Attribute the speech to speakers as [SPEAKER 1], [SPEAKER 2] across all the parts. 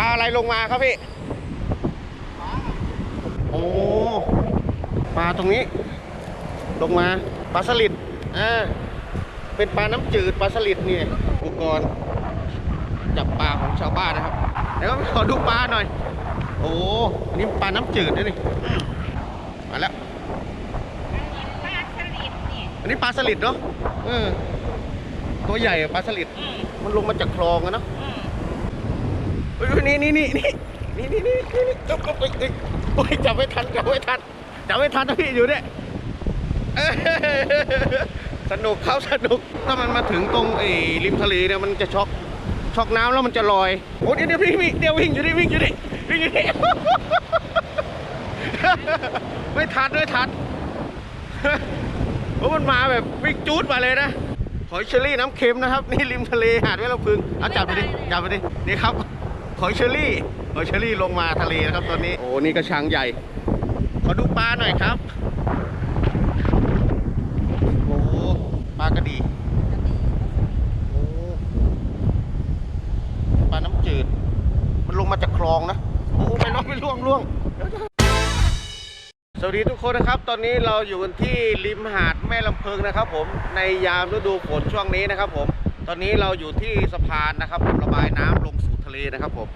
[SPEAKER 1] ปลาอะไรลงมาครับพี่โอ้ปลาตรงนี้ ลงมาปลาสลิดอ่าเป็นปลาน้ำจืดปลาสลิดเนี่ยอุปกรณ์จับปลาของชาวบ้านนะครับแล้วก็ขอดูปลาหน่อย โอ้นี่ปลาน้ำจืดด้วยนี่อืมมาแล้ว
[SPEAKER 2] ปลาสลิดนี่
[SPEAKER 1] อันนี้ปลาสลิดเนาะเออตัวใหญ่อะปลาสลิด
[SPEAKER 2] อืม
[SPEAKER 1] มันลงมาจากคลองอะเนาะ
[SPEAKER 2] อืม
[SPEAKER 1] เฮ้ย นี่นี่นี่นี่นี่นี่นี่นี่นี่จับจับเอ้ยเอ้ยโอ้ยจับไม่ทันจับไม่ทันจับไม่ทันนะพี่อยู่เนี่ยสนุกเขาสนุกถ้ามันมาถึงตรงไอ้ริมทะเลเนี่ยมันจะช็อกช็อกน้ำแล้วมันจะลอยโอ้ยเดี๋ยวเดี๋ยวพี่เดี๋ยววิ่งอยู่นี่วิ่งอยู่นี่วิ่งอยู่นี่ไม่ทันไม่ทันโอ้มันมาแบบวิ่งจูดมาเลยนะหอยเชอรี่น้ำเค็มนะครับ นี่ริมทะเลหาดแม่ลำพึงเอาจับไปดิจับไปดินี่ครับ หอยเชอรี่หอยเชอรี่ลงมาทะเลนะครับตอนนี้ โอ้นี่กระชังใหญ่ ขอดูปลาหน่อยครับ โอ้ปลากระดีโอ้ปลาน้ำจืด มันลงมาจากคลองนะ โอ้ไม่น้องไม่ล่วงล่วงสวัสดีทุกคนนะครับ ตอนนี้เราอยู่กันที่ริมหาดแม่ลำเพิงนะครับ ผมในยามฤดูฝนช่วงนี้นะครับ ผม ตอนนี้เราอยู่ที่สะพานนะครับผมระบายน้ำลงสู่ทะเลนะครับผม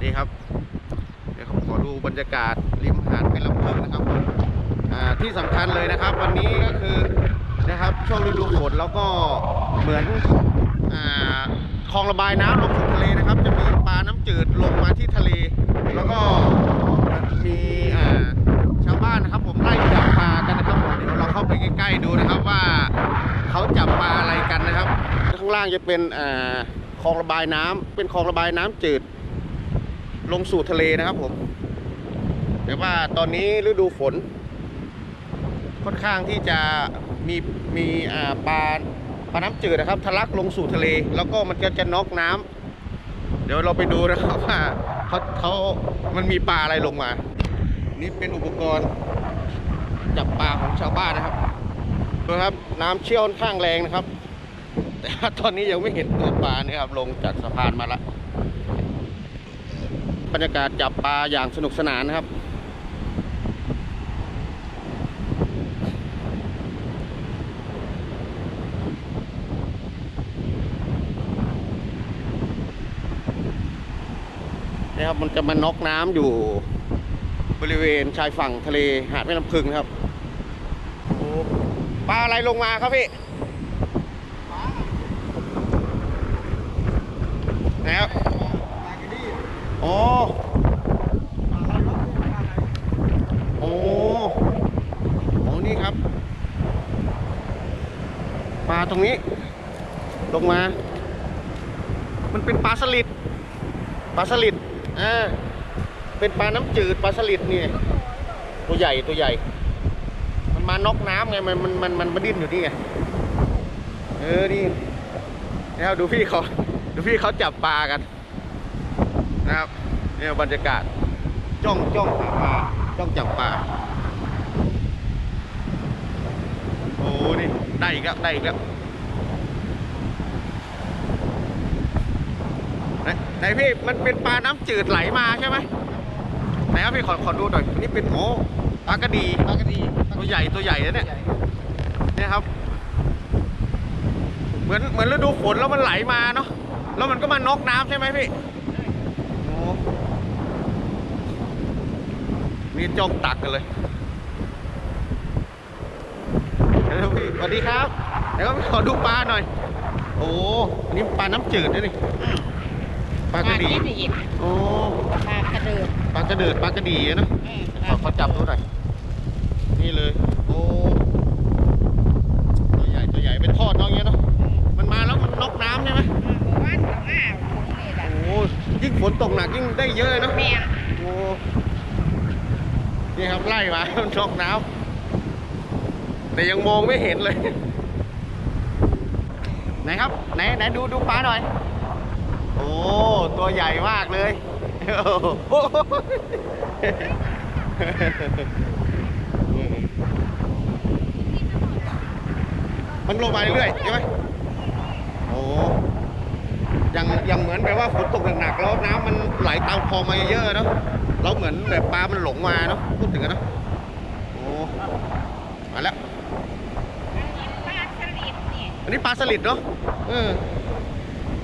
[SPEAKER 1] นี่ครับเดี๋ยวผมขอดูบรรยากาศริมหาดแม่ลำเพิงนะครับผมที่สำคัญเลยนะครับ วันนี้ก็คือนะครับช่วงฤดูฝนแล้วก็เหมือนอคลองระบายน้ำลงสู่ทะเลนะครับ จะมีปลาน้ำจืดลงมาที่ทะเล แล้วก็มีชาวบ้านนะครับ ผมไล่จับปลากันนะครับผมเดี๋ยวเราเข้าไปใกล้ๆดูนะครับว่าเขาจับปลาอะไรกันนะครับ ข้างล่างจะเป็นอ่า คลองระบายน้ำเป็นคลองระบายน้ำจืด ลงสู่ทะเลนะครับผม แต่ว่าตอนนี้ฤดูฝน ค่อนข้างที่จะมีมีปลาปลาน้ำจืดนะครับทะลักลงสู่ทะเล แล้วก็มันก็จะน็อกน้ำเดี๋ยวเราไปดูนะครับว่าเขาเขามันมีปลาอะไรลงมา นี่เป็นอุปกรณ์จับปลาของชาวบ้านนะครับดูครับน้ำเชี่ยวค่อนข้างแรงนะครับ แต่ว่าตอนนี้ยังไม่เห็นตัวปลานะครับลงจากสะพานมาละบรรยากาศจับปลาอย่างสนุกสนานนะครับนี่ครับมันจะมาน็อกน้ำอยู่บริเวณชายฝั่งทะเลหาดแม่น้ำพึงนะครับปลาอะไรลงมาครับพี่ ไหนครับโอ้โอ้โอ้นี่ครับ ปลาตรงนี้ ลงมา มันเป็นปลาสลิด ปลาสลิด อ่า เป็นปลาน้ำจืด ปลาสลิดเนี่ย ตัวใหญ่ ตัวใหญ่ มันมานอกน้ำไง มัน มัน มัน มันมาดิ้นอยู่นี่ไง เออ นี่นะครับดูพี่เขา ดูพี่เขาจับปลากันนะครับเนี่ยบรรยากาศจ้องจ้องหาปลาจ้องจับปลาโอ้นี่ได้อีกแล้วได้อีกแล้วไหนไหนพี่มันเป็นปลาน้ำจืดไหลมาใช่ไหมไหนครับพี่ขอขอดูหน่อยนี่เป็นโอ้ปลากระดีปลากระดีตัวใหญ่ตัวใหญ่นะเนี่ยเนี่ยครับ เหมือนเหมือนฤดูฝนแล้วมันไหลมาเนาะ แล้วมันก็มานอกน้ำใช่ไหมพี่โอ้นี่จ้องตักกันเลยเดี๋ยวพี่สวัสดีครับ เดี๋ยวขอดูปลาหน่อย โอ้อันนี่ปลาน้ำจืดนะนี่ปลากระดี
[SPEAKER 2] ปลากระดี
[SPEAKER 1] โอ้
[SPEAKER 2] ปลากระเดิด
[SPEAKER 1] ปลากระเดิดปลากระดีอะเนอะ
[SPEAKER 2] อืม
[SPEAKER 1] ขอขอจับดูหน่อย นี่เลย โอ้ตัวใหญ่ตัวใหญ่เป็นทอดเนาะอย่างเงี้ยเนาะ มันมาแล้วมันนอกน้ำใช่ไหม
[SPEAKER 2] ว่านกับอ้าวผมนี่แหละ
[SPEAKER 1] โอ้ยิ่งฝนตกหนักยิ่งได้เยอะเนาะ
[SPEAKER 2] แม่ง
[SPEAKER 1] โอ้นี่ครับไล่ มามันนอกน้ำแต่ยังมองไม่เห็นเลย ไหนครับ ไหนไหนดูดูปลาหน่อย โอ้ ตัวใหญ่มากเลย โอ้โหมันลงมาเรื่อยๆใช่ไหมโอ้ อย่างอย่างเหมือนแบบว่าฝนตกหนักๆแล้วน้ำมันไหลตามคลองมาเยอะๆเนาะเราเหมือนแบบปลามันหลงมาเนาะพูดถึงกันเนาะโอ้มาแล้ว
[SPEAKER 2] ปลาสลิดเนี่ย
[SPEAKER 1] อันนี้ปลาสลิดเนาะเออ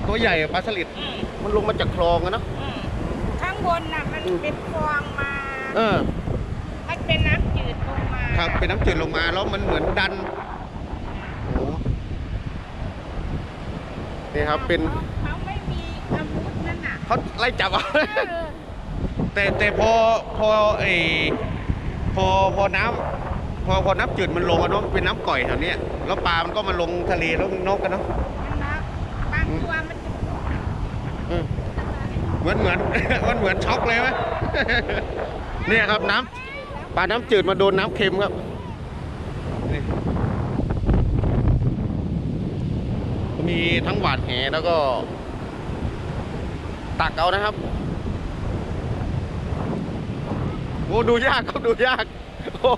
[SPEAKER 1] ตัวใหญ่อะปลาสลิด
[SPEAKER 2] อืม
[SPEAKER 1] มันลงมาจากคลองอะเนาะ
[SPEAKER 2] อืมข้างบนน่ะมันเป็นคลองมา
[SPEAKER 1] เออ
[SPEAKER 2] มันเป็นน้ำจืดลงมา
[SPEAKER 1] ครับเป็นน้ำจืดลงมาแล้วมันเหมือนดันโอ้นี่ครับเป็น
[SPEAKER 2] เขาไล่
[SPEAKER 1] จับเอา
[SPEAKER 2] เออ
[SPEAKER 1] แต่แต่พอพอไอพอพอน้ำพอพอน้ำจืดมันลงอะเนาะเป็นน้ำก่อยแถวเนี้ยแล้วปลามันก็มาลงทะเลแล้วนกกันเนาะ
[SPEAKER 2] มันนะบางตัวมันจะ
[SPEAKER 1] อืมเหมือนเหมือนมันเหมือนช็อกเลยไหมเนี่ยครับน้ำปลาน้ำจืดมาโดนน้ำเค็มครับนี่มีทั้งหวานแหแล้วก็ ตักเอานะครับโอ้ดูยากครับดูยากโอ้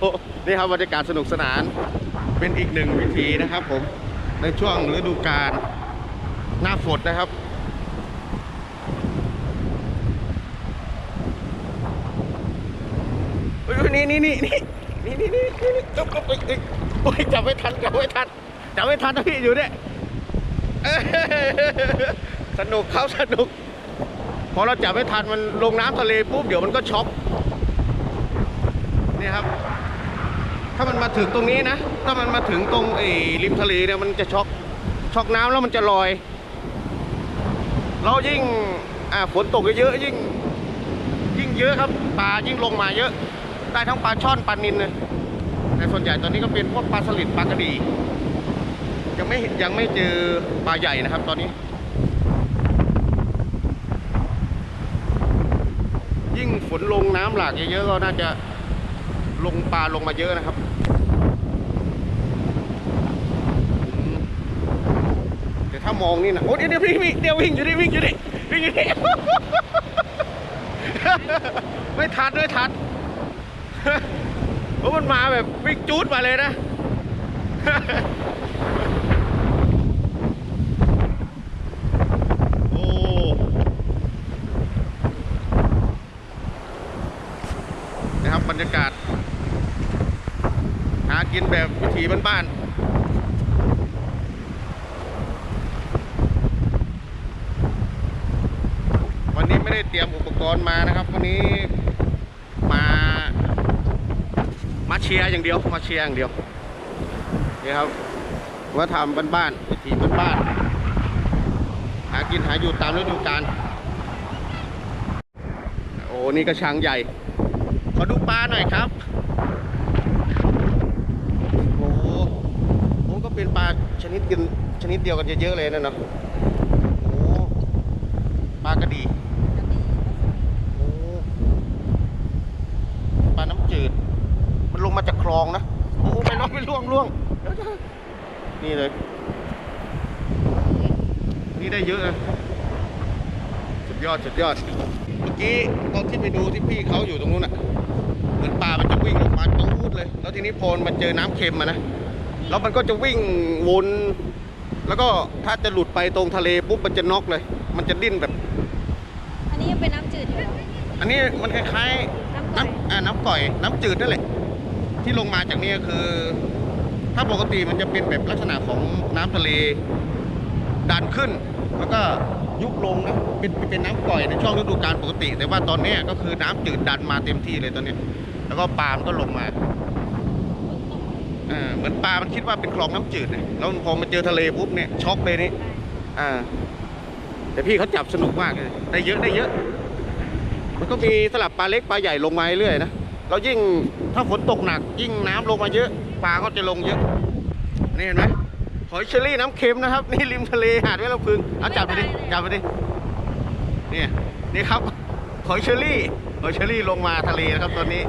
[SPEAKER 1] นี่ครับบรรยากาศสนุกสนาน เป็นอีกหนึ่งวิธีนะครับผมในช่วงฤดูกาลหน้าฝนนะครับนี่นี่นี่นี่นี่นี่นี่นี่นี่ตุ๊บตุ๊บเอ้ยเอ้ยโอ้ยจับไม่ทันจับไม่ทันจับไม่ทันนะพี่อยู่เนี่ยสนุกเขาสนุก พอเราจับไม่ทันมันลงน้ำทะเลปุ๊บเดี๋ยวมันก็ช็อกนี่ครับ ถ้ามันมาถึงตรงนี้นะ ถ้ามันมาถึงตรงไอ้ริมทะเลเนี่ยมันจะช็อกช็อกน้ำแล้วมันจะลอยแล้วยิ่งอ่าฝนตกเยอะยิ่ง ยิ่งเยอะครับปลายิ่งลงมาเยอะ ได้ทั้งปลาช่อนปลานิลเลยแต่ส่วนใหญ่ตอนนี้ก็เป็นพวกปลาสลิดปลากระดียังไม่ยังไม่เจอปลาใหญ่นะครับ ตอนนี้ ยิ่งฝนลงน้ำหลากเยอะๆก็น่าจะลงปลาลงมาเยอะนะครับแต่ถ้ามองนี่นะโอ้เดี๋ยวเดี๋ยวพี่พี่เดี๋ยววิ่งอยู่ดิวิ่งอยู่ดิวิ่งอยู่ดิไม่ทันไม่ทันเพราะมันมาแบบวิ่งจูดมาเลยนะ โอ้ นะครับบรรยากาศ หา กินแบบวิถีบ้านๆวันนี้ไม่ได้เตรียมอุปกรณ์มานะครับ วันนี้มา มาเชียร์อย่างเดียวมาเชียร์อย่างเดียวนี่ครับว่าทำบ้านๆวิถีบ้านๆหากินหาอยู่ตามฤดูกาลโอ้นี่ก็ช้างใหญ่ ขอดูปลาหน่อยครับ โอ้โหผมก็เปลาชนิดกันชนิดเดียวกันเยอะๆเลยนะเนาะโอ้ปลากระดีโอ้ปลาน้ำจืด มันลงมาจากคลองนะโอ้ไปล่วงไปล่วงล่วงนี่เลย นี่ได้เยอะนะสุดยอดสุดยอด เมื่อกี้ตอนที่ไปดูที่พี่เขาอยู่ตรงนู้นอะเหมือนปลามันจะวิ่งออกมาตูดเลย แล้วทีนี้พอมันเจอน้ำเค็มมานะ แล้วมันก็จะวิ่งวน แล้วก็ถ้าจะหลุดไปตรงทะเลปุ๊บมันจะน็อกเลย มันจะดิ้นแบบ
[SPEAKER 3] อันนี้ยังเป็นน้ำจืดอยู่เหรอ
[SPEAKER 1] อันนี้มันคล้ายๆ
[SPEAKER 3] น้ำก่อย
[SPEAKER 1] น้ำอ่าน้ำก่อย น้ำจืดนั่นแหละ ที่ลงมาจากนี่ก็คือ ถ้าปกติมันจะเป็นแบบลักษณะของน้ำทะเล ดันขึ้น แล้วก็ยุบลงนะเป็นเป็นน้ำก่อยในช่วงฤดูกาลปกติ แต่ว่าตอนเนี้ยก็คือน้ำจืดดันมาเต็มที่เลยตอนเนี้ยแล้วก็ปลามันก็ลงมาอ่า เหมือนปลา มันคิดว่าเป็นคลองน้ำจืดเนี่ยแล้วพอมาเจอทะเลปุ๊บเนี่ยช็อกเลยนี่อ่า แต่พี่เขาจับสนุกมากเลยได้เยอะได้เยอะ มันก็มีสลับปลาเล็กปลาใหญ่ลงมาเรื่อยนะแล้วยิ่งถ้าฝนตกหนัก ยิ่งน้ำลงมาเยอะปลาก็จะลงเยอะนี่เห็นไหมหอยเชอรี่น้ำเค็มนะครับ นี่ริมทะเลหาดแม่ลำพึงเอาจับไปดิจับไปดิเนี่ยนี่ครับหอยเชอรี่หอยเชอรี่ลงมาทะเลนะครับตอนนี้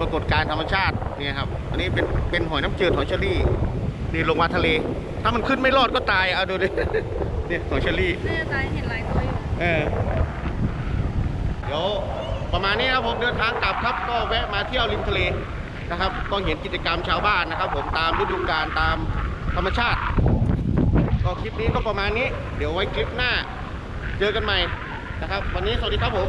[SPEAKER 1] ปรากฏการณ์ธรรมชาติเนี่ยครับ อันนี้เป็นเป็นหอยน้ำจืดหอยเชอรี่นี่ลงมาทะเล ถ้ามันขึ้นไม่รอดก็ตายเอาดูดิเนี่ยหอยเชอรี่
[SPEAKER 3] น่าจะตายเห็นหลายตัวอยู่
[SPEAKER 1] เออเดี๋ยวประมาณนี้ครับผมเดินทางกลับครับก็แวะมาเที่ยวริมทะเลนะครับก็เห็นกิจกรรมชาวบ้านนะครับ ผมตามฤดูกาลตามธรรมชาติ ก็คลิปนี้ก็ประมาณนี้ เดี๋ยวไว้คลิปหน้า เจอกันใหม่นะครับ วันนี้สวัสดีครับผม